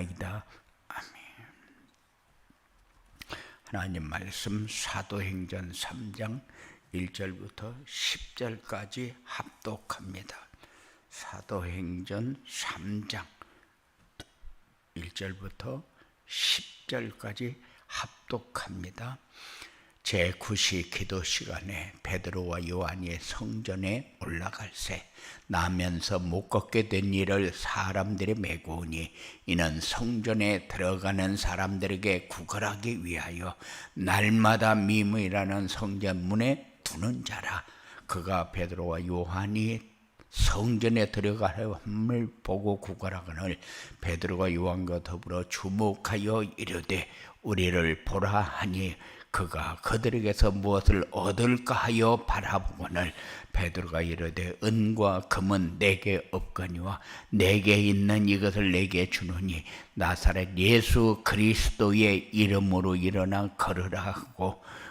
아니하이다. 아멘. 하나님 말씀 사도행전 3장 1절부터 10절까지 합독합니다. 사도행전 3장 1절부터 10절까지 합독합니다. 제9시 기도 시간에 베드로와 요한이 성전에 올라갈새 나면서 못 걷게 된 일을 사람들이 메고오니 이는 성전에 들어가는 사람들에게 구걸하기 위하여 날마다 미무이라는 성전 문에 두는 자라. 그가 베드로와 요한이 성전에 들어가함을 보고 구걸하거늘 베드로가 요한과 더불어 주목하여 이르되 우리를 보라 하니 그가 그들에게서 무엇을 얻을까 하여 바라보거늘 베드로가 이르되 은과 금은 내게 없거니와 내게 있는 이것을 내게 주노니 나사렛 예수 그리스도의 이름으로 일어나 걸으라 하고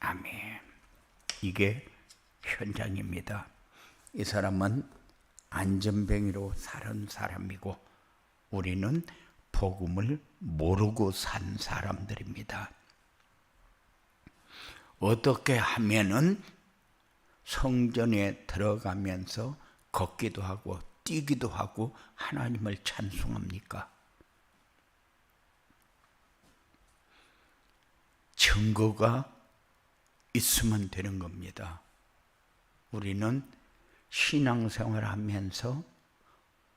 아멘. 이게 현장입니다. 이 사람은 안전뱅이로 사는 사람이고 우리는 복음을 모르고 산 사람들입니다. 어떻게 하면은 성전에 들어가면서 걷기도 하고 뛰기도 하고 하나님을 찬송합니까? 증거가 있으면 되는 겁니다. 우리는 신앙생활 하면서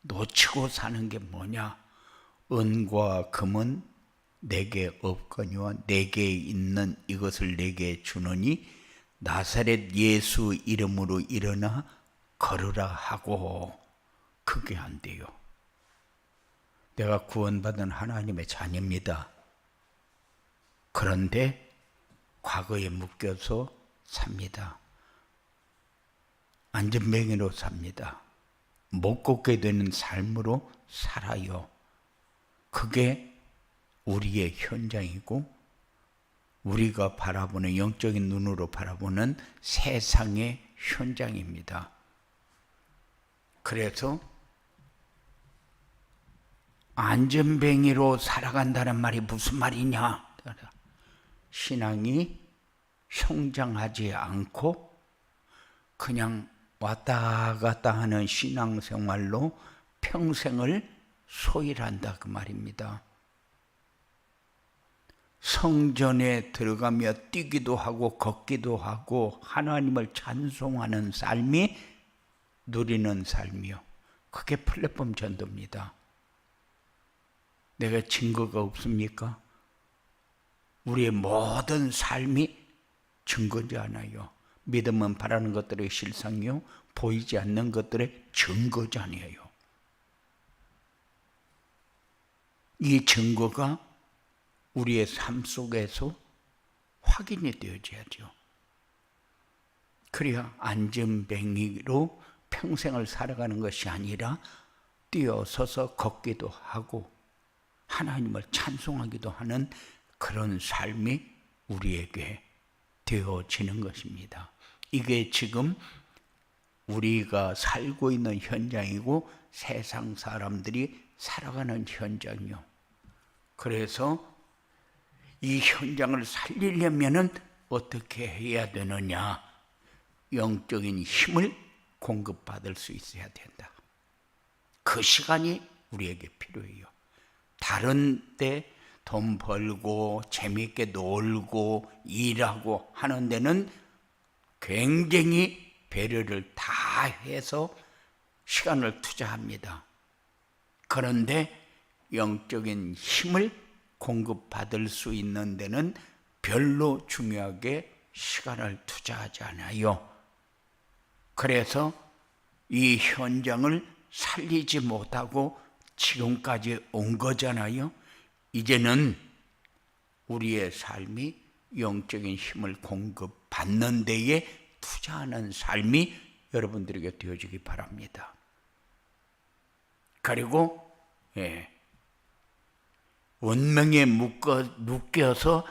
놓치고 사는 게 뭐냐? 은과 금은 내게 없거니와 내게 있는 이것을 내게 주노니 나사렛 예수 이름으로 일어나 걸으라 하고 그게 안 돼요. 내가 구원받은 하나님의 자녀입니다. 그런데 과거에 묶여서 삽니다. 안전뱅이로 삽니다. 못 걷게 되는 삶으로 살아요. 그게 우리의 현장이고 우리가 바라보는 영적인 눈으로 바라보는 세상의 현장입니다. 그래서 안전뱅이로 살아간다는 말이 무슨 말이냐? 신앙이 성장하지 않고 그냥 왔다 갔다 하는 신앙생활로 평생을 소일한다 그 말입니다. 성전에 들어가며 뛰기도 하고 걷기도 하고 하나님을 찬송하는 삶이 누리는 삶이요. 그게 플랫폼 전도입니다. 내가 증거가 없습니까? 우리의 모든 삶이 증거지 않아요. 믿음은 바라는 것들의 실상이요. 보이지 않는 것들의 증거잖아요. 이 증거가 우리의 삶 속에서 확인이 되어져야죠. 그래야 안전뱅이로 평생을 살아가는 것이 아니라 뛰어서서 걷기도 하고 하나님을 찬송하기도 하는 그런 삶이 우리에게 되어지는 것입니다. 이게 지금 우리가 살고 있는 현장이고 세상 사람들이 살아가는 현장이요. 그래서 이 현장을 살리려면은 어떻게 해야 되느냐? 영적인 힘을 공급받을 수 있어야 된다. 그 시간이 우리에게 필요해요. 다른 때 돈 벌고 재미있게 놀고 일하고 하는 데는 굉장히 배려를 다 해서 시간을 투자합니다. 그런데 영적인 힘을 공급받을 수 있는 데는 별로 중요하게 시간을 투자하지 않아요. 그래서 이 현장을 살리지 못하고 지금까지 온 거잖아요. 이제는 우리의 삶이 영적인 힘을 공급받는 데에 투자하는 삶이 여러분들에게 되어지기 바랍니다. 그리고 예, 운명에 묶어, 묶여서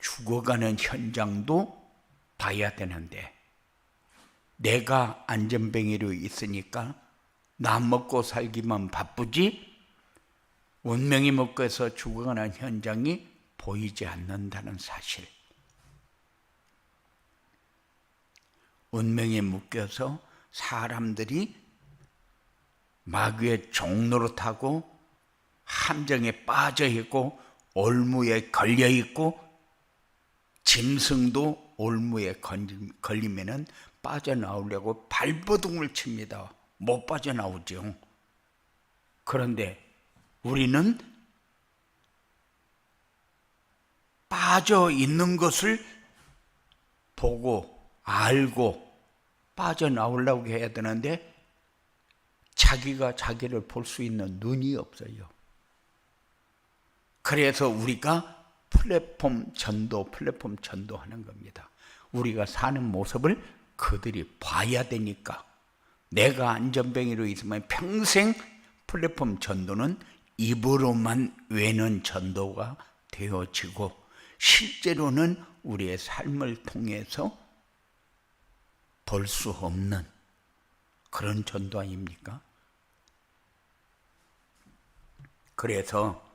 죽어가는 현장도 봐야 되는데 내가 안전뱅이로 있으니까 나 먹고 살기만 바쁘지 운명이 묶여서 죽어가는 현장이 보이지 않는다는 사실. 운명에 묶여서 사람들이 마귀의 종로로 타고 함정에 빠져 있고 올무에 걸려 있고 짐승도 올무에 걸리면은 빠져나오려고 발버둥을 칩니다. 못 빠져나오죠. 그런데 우리는 빠져 있는 것을 보고 알고 빠져나오려고 해야 되는데 자기가 자기를 볼 수 있는 눈이 없어요. 그래서 우리가 플랫폼 전도, 플랫폼 전도하는 겁니다. 우리가 사는 모습을 그들이 봐야 되니까 내가 안전뱅이로 있으면 평생 플랫폼 전도는 입으로만 외는 전도가 되어지고 실제로는 우리의 삶을 통해서 볼 수 없는 그런 전도 아닙니까? 그래서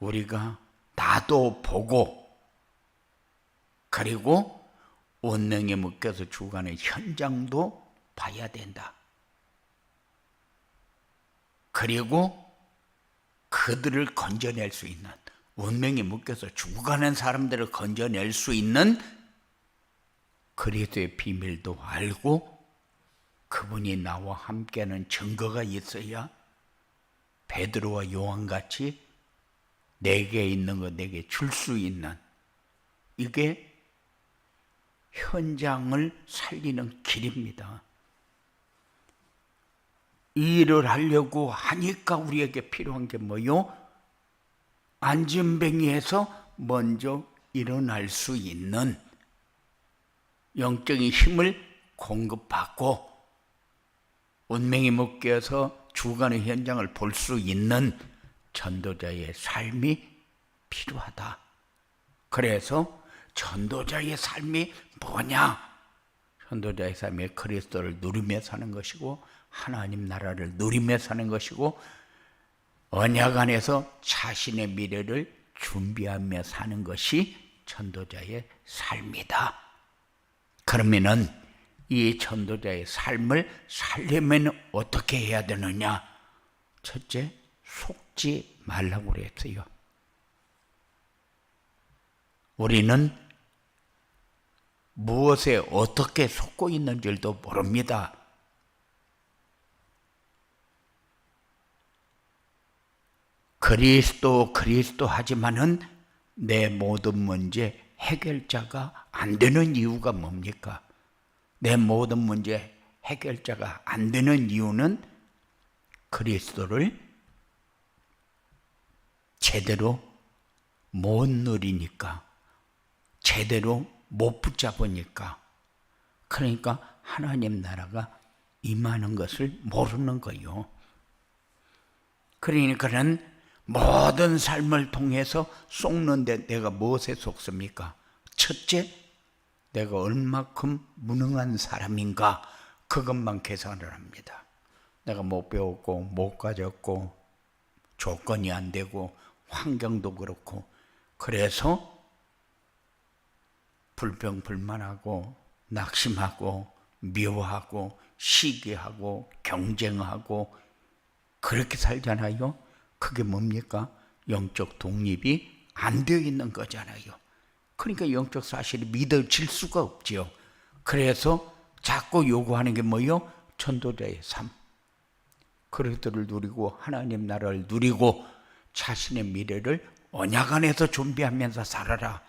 우리가 나도 보고 그리고 원능에 묶여서 죽어가는 현장도 봐야 된다. 그리고 그들을 건져낼 수 있는 운명에 묶여서 죽어가는 사람들을 건져낼 수 있는 그리스도의 비밀도 알고 그분이 나와 함께하는 증거가 있어야 베드로와 요한 같이 내게 있는 거 내게 줄 수 있는 이게 현장을 살리는 길입니다. 이 일을 하려고 하니까 우리에게 필요한 게 뭐요? 안전뱅이에서 먼저 일어날 수 있는 영적인 힘을 공급받고 운명이 묶여서 죽어가는 현장을 볼 수 있는 전도자의 삶이 필요하다. 그래서 전도자의 삶이 뭐냐? 전도자의 삶이 그리스도를 누리며 사는 것이고 하나님 나라를 누리며 사는 것이고 언약 안에서 자신의 미래를 준비하며 사는 것이 전도자의 삶이다. 그러면은 이 전도자의 삶을 살려면 어떻게 해야 되느냐? 첫째, 속지 말라고 그랬어요. 우리는 무엇에 어떻게 속고 있는 줄도 모릅니다. 그리스도 그리스도 하지만은 내 모든 문제 해결자가 안 되는 이유가 뭡니까? 내 모든 문제 해결자가 안 되는 이유는 그리스도를 제대로 못 누리니까, 제대로 못 붙잡으니까, 그러니까 하나님 나라가 임하는 것을 모르는 거요. 그러니까는 모든 삶을 통해서 쏟는데 내가 무엇에 속습니까? 첫째, 내가 얼마큼 무능한 사람인가 그것만 계산을 합니다. 내가 못 배웠고 못 가졌고 조건이 안 되고 환경도 그렇고 그래서 불평불만하고 낙심하고 미워하고 시기하고 경쟁하고 그렇게 살잖아요. 그게 뭡니까? 영적 독립이 안 되어 있는 거잖아요. 그러니까 영적 사실이 믿어질 수가 없지요. 그래서 자꾸 요구하는 게 뭐요? 전도자의 삶. 그리스도를 누리고 하나님 나라를 누리고 자신의 미래를 언약 안에서 준비하면서 살아라.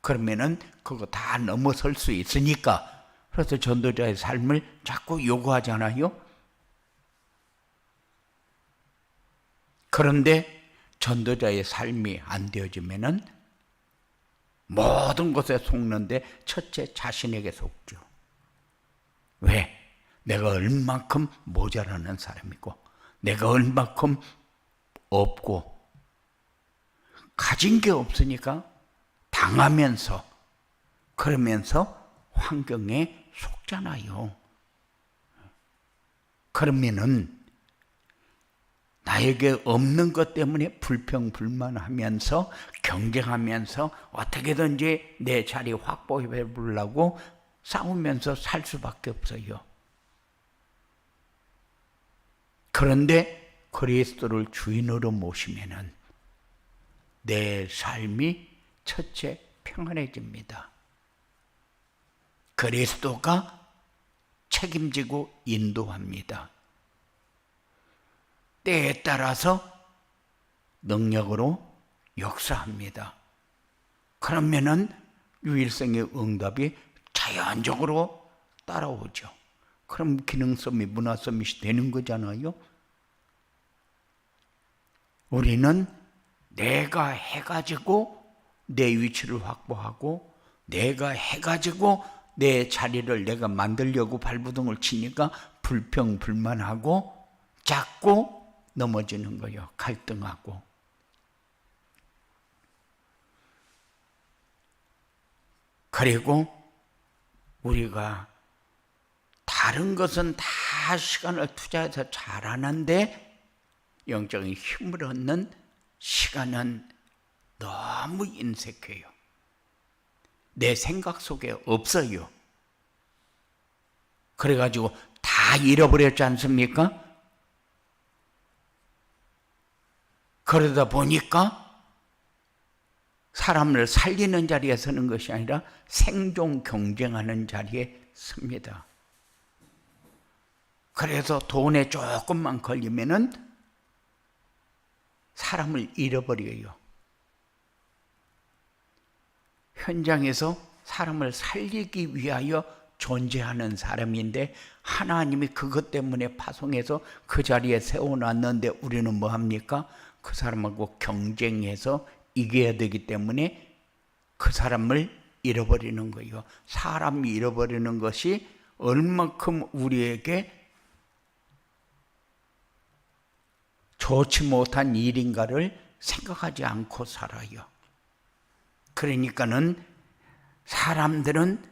그러면은 그거 다 넘어설 수 있으니까 그래서 전도자의 삶을 자꾸 요구하잖아요. 그런데 전도자의 삶이 안 되어지면은 모든 것에 속는데 첫째 자신에게 속죠. 왜? 내가 얼만큼 모자라는 사람이고, 내가 얼만큼 없고, 가진 게 없으니까 당하면서, 그러면서 환경에 속잖아요. 그러면은 나에게 없는 것 때문에 불평불만하면서 경쟁하면서 어떻게든지 내 자리 확보해 보려고 싸우면서 살 수밖에 없어요. 그런데 그리스도를 주인으로 모시면은 내 삶이 첫째 평안해집니다. 그리스도가 책임지고 인도합니다. 때에 따라서 능력으로 역사합니다. 그러면은 유일성의 응답이 자연적으로 따라오죠. 그럼 기능성이 문화성이 되는 거잖아요. 우리는 내가 해가지고 내 위치를 확보하고 내가 해가지고 내 자리를 내가 만들려고 발부둥을 치니까 불평불만하고 자꾸 넘어지는 거예요. 갈등하고. 그리고 우리가 다른 것은 다 시간을 투자해서 잘하는데 영적인 힘을 얻는 시간은 너무 인색해요. 내 생각 속에 없어요. 그래가지고 다 잃어버렸지 않습니까? 그러다 보니까 사람을 살리는 자리에 서는 것이 아니라 생존 경쟁하는 자리에 섭니다. 그래서 돈에 조금만 걸리면은 사람을 잃어버려요. 현장에서 사람을 살리기 위하여 존재하는 사람인데 하나님이 그것 때문에 파송해서 그 자리에 세워놨는데 우리는 뭐 합니까? 그 사람하고 경쟁해서 이겨야 되기 때문에 그 사람을 잃어버리는 거예요. 사람이 잃어버리는 것이 얼만큼 우리에게 좋지 못한 일인가를 생각하지 않고 살아요. 그러니까는 사람들은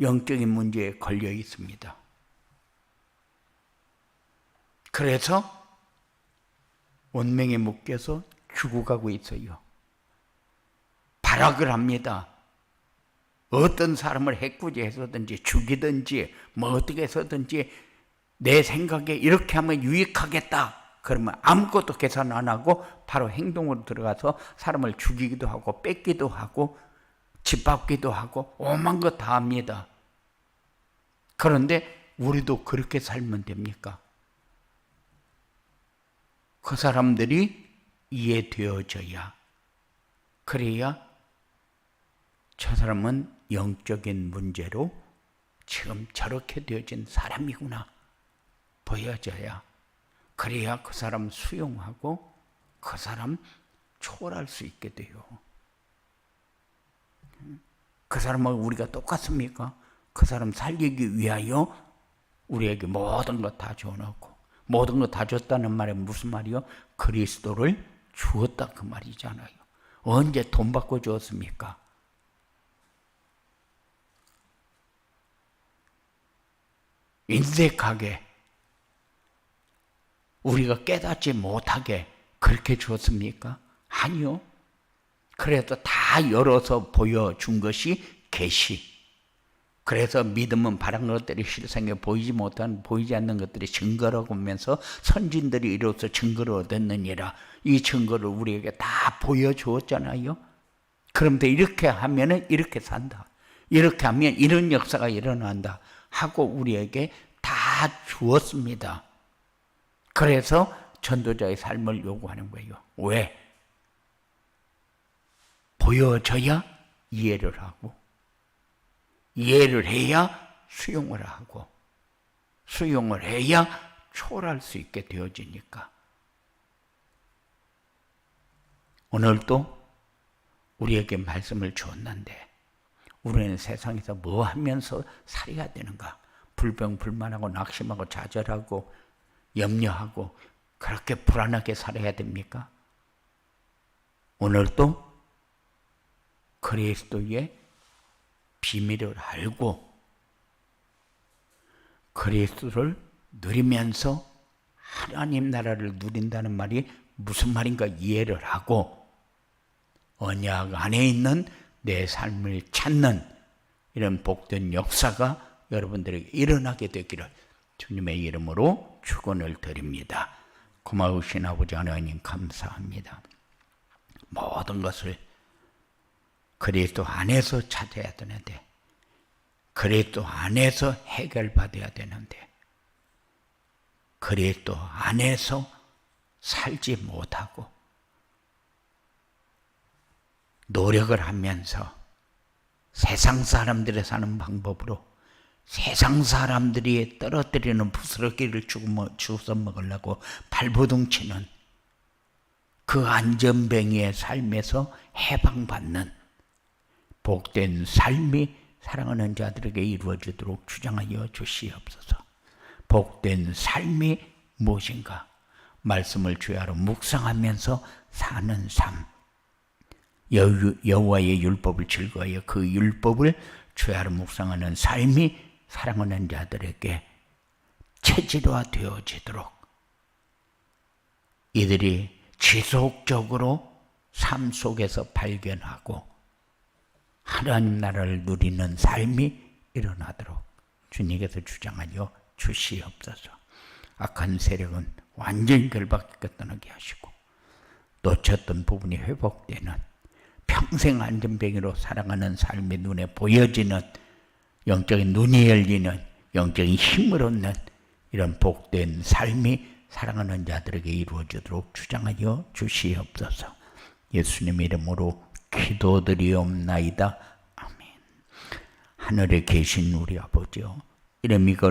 영적인 문제에 걸려 있습니다. 그래서 원명에 묶여서 죽어가고 있어요. 발악을 합니다. 어떤 사람을 해꾸지해서든지 죽이든지 뭐 어떻게 해서든지 내 생각에 이렇게 하면 유익하겠다. 그러면 아무것도 계산 안 하고 바로 행동으로 들어가서 사람을 죽이기도 하고 뺏기도 하고 짓밟기도 하고 오만 것 다 합니다. 그런데 우리도 그렇게 살면 됩니까? 그 사람들이 이해되어져야 그래야 저 사람은 영적인 문제로 지금 저렇게 되어진 사람이구나 보여져야 그래야 그 사람 수용하고 그 사람 초월할 수 있게 돼요. 그 사람하고 우리가 똑같습니까? 그 사람 살리기 위하여 우리에게 모든 것 다 줘놓고 모든 거 다 줬다는 말에 무슨 말이요? 그리스도를 주었다 그 말이잖아요. 언제 돈 받고 주었습니까? 인색하게 우리가 깨닫지 못하게 그렇게 주었습니까? 아니요. 그래도 다 열어서 보여준 것이 계시. 그래서 믿음은 바란 것들이 실상에 보이지 못한 보이지 않는 것들이 증거라고 하면서 선진들이 이로써 증거를 얻었느니라 이 증거를 우리에게 다 보여주었잖아요. 그런데 이렇게 하면은 이렇게 산다. 이렇게 하면 이런 역사가 일어난다 하고 우리에게 다 주었습니다. 그래서 전도자의 삶을 요구하는 거예요. 왜? 보여져야 이해를 하고 이해를 해야 수용을 하고 수용을 해야 초월할 수 있게 되어지니까 오늘도 우리에게 말씀을 주었는데 우리는 세상에서 뭐 하면서 살아야 되는가? 불평불만하고 낙심하고 좌절하고 염려하고 그렇게 불안하게 살아야 됩니까? 오늘도 그리스도의 비밀을 알고 그리스도를 누리면서 하나님 나라를 누린다는 말이 무슨 말인가 이해를 하고 언약 안에 있는 내 삶을 찾는 이런 복된 역사가 여러분들에게 일어나게 되기를 주님의 이름으로 축원을 드립니다. 고마우신 아버지 하나님 감사합니다. 모든 것을 그리스도 안에서 찾아야 되는데 그리스도 안에서 해결받아야 되는데 그리스도 안에서 살지 못하고 노력을 하면서 세상 사람들이 사는 방법으로 세상 사람들이 떨어뜨리는 부스러기를 주워 먹으려고 발버둥 치는 그 안전뱅이의 삶에서 해방받는 복된 삶이 사랑하는 자들에게 이루어지도록 주장하여 주시옵소서. 복된 삶이 무엇인가? 말씀을 주야로 묵상하면서 사는 삶. 여호와의 율법을 즐거워하여 그 율법을 주야로 묵상하는 삶이 사랑하는 자들에게 체질화 되어지도록 이들이 지속적으로 삶 속에서 발견하고 하나님 나라를 누리는 삶이 일어나도록 주님께서 주장하여 주시옵소서. 악한 세력은 완전히 결박해 떠나게 하시고 놓쳤던 부분이 회복되는 평생 안전뱅이로 살아가는 삶의 눈에 보여지는 영적인 눈이 열리는 영적인 힘을 얻는 이런 복된 삶이 사랑하는 자들에게 이루어지도록 주장하여 주시옵소서. 예수님 이름으로 기도드리옵나이다. 아멘. 하늘에 계신 우리 아버지요. 이름이